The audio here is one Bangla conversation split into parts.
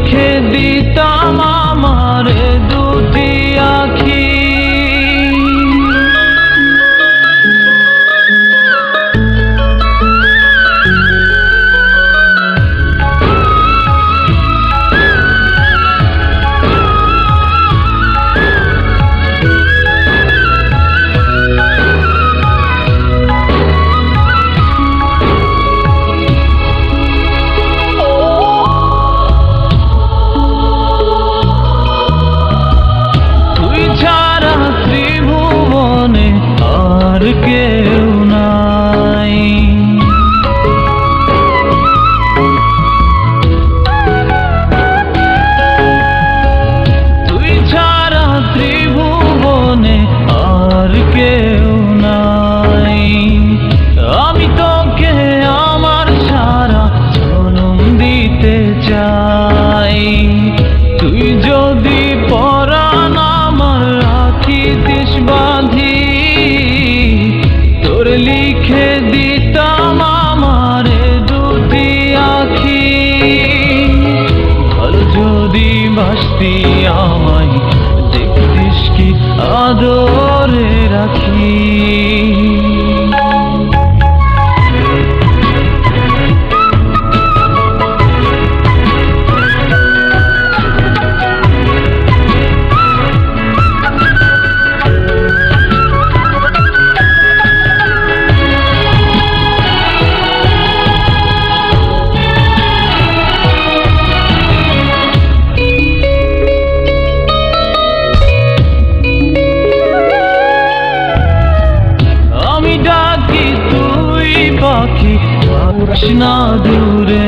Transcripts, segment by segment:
লিখে দিতাম দিতে চাই। তুই যদি পরাণ আমার রাখিতিস বাঁধি, তোর লিখে দিতাম আমার দুটি আখি। ভালো যদি বাসতি আমায়, দেখতিস কি আদরে রাখি। আস না দূরে।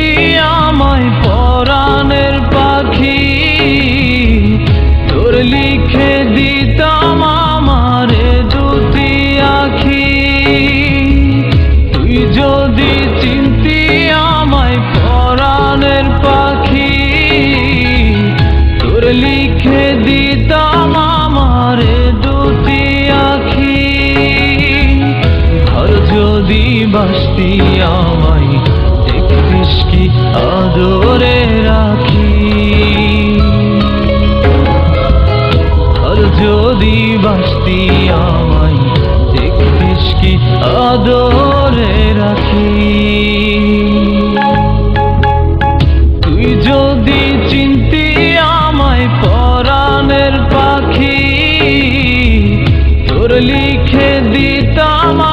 দিতাম আমার দুটি আখি। আর যদি বাসতি আমায়, দেখতিস কি আদরে রাখি। আর যদি বাসতি আমায়, দেখতিস কি আদরে রাখি। তুই যদি চিনতি পাখি তোর লিখে দিতাম